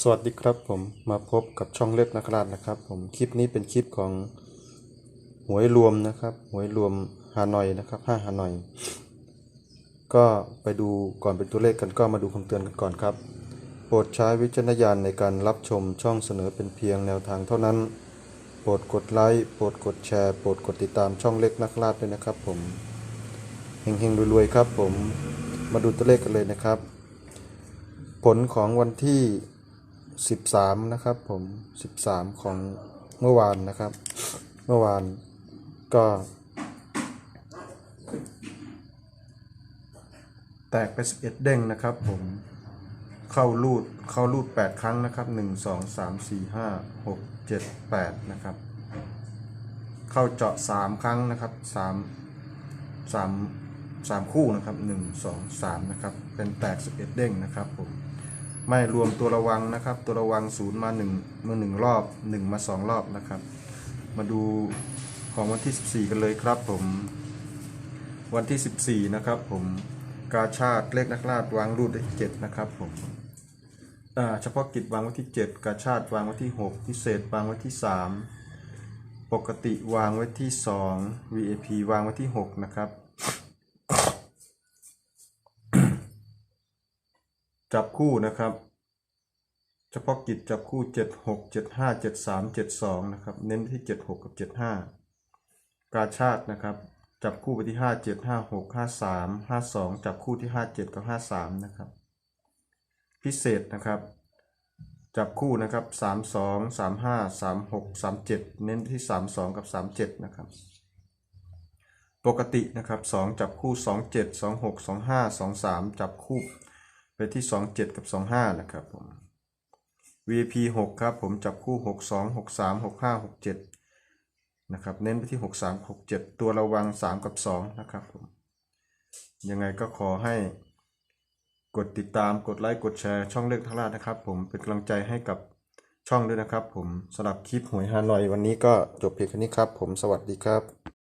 สวัสดีครับผมมาพบกับช่องเล็บนักราชนะครับ ผมคลิปนี้เป็นคลิปของหวยรวมนะครับหวยรวมฮานอยนะครับห้าฮานอย ก็ไปดูก่อนเป็นตัวเลขกันก็มาดูคำเตือนกันก่อนครับ โปรดใช้วิจารณญาณในการรับชมช่องเสนอเป็นเพียงแนวทางเท่านั้น โปรดกดไลค์โปรดกดแชร์โปรดกดติดตามช่องเล็กนักราชด้วยนะครับ ผมเฮงๆรวยๆครับ ผมมาดูตัวเลขกันเลยนะครับ ผลของวันที่ 13 นะครับผม 13 ของเมื่อวานนะครับ เมื่อวานก็ แตกไป 11 เด้งนะครับผมเข้ารูดเข้ารูด 8 ครั้งนะครับ 1 2 3 4 5 6 7 8 นะครับ เข้าเจาะ 3 ครั้งนะครับ 3 3 3 คู่นะครับ 1 2 3 นะครับ เป็นแตก 11 เด้งนะครับผม ไม่รวมตัวระวังนะครับ ตัวระวังศูนย์มาหนึ่งมาหนึ่งรอบหนึ่งมาสองรอบนะครับ มาดูของวันที่ 14 กันเลยครับผม วันที่ 14 นะครับผมกาชาติเลขนักลาดวางรูดได้ที่7นะครับผมเฉพาะกิจวางไว้ที่ 7 กาชาติวางไว้ที่ 6 พิเศษวางไว้ที่ 3 ปกติวางไว้ที่ 2 VAP วางไว้ที่ 6 นะครับ จับคู่นะครับ เฉพาะกิจจับคู่ 7 6 7 5 7 3 7 2 นะครับ เน้นที่ 7 6 กับ 7 5 กาชาตินะครับ จับคู่ไปที่ 5 7 5 6 5 3 5 2 จับคู่ที่ 5 7 กับ 5 3 นะครับ พิเศษนะครับ จับคู่นะครับ 3 2 3 5 3 6 3 7 เน้นที่ 3 2 กับ 3 7 นะครับปกตินะครับ 2 จับคู่ 2 7 2 6 2 5 2 3 จับคู่ ไปที่ 2 7 กับ 2 5 นะครับผม VP 6 ครับผมจับคู่ 6 2 6 3 6 5 6 7 นะครับ เน้นไปที่ 6 3 6 7 ตัวระวัง 3 กับ 2 นะครับผม ยังไงก็ขอให้กดติดตามกดไลค์กดแชร์ช่องเลือกทางลาดนะครับ ผมเป็นกำลังใจให้กับช่องด้วยนะครับ ผมสำหรับคลิปหวยฮานอยวันนี้ก็จบเพียงแค่นี้ครับ ผมสวัสดีครับ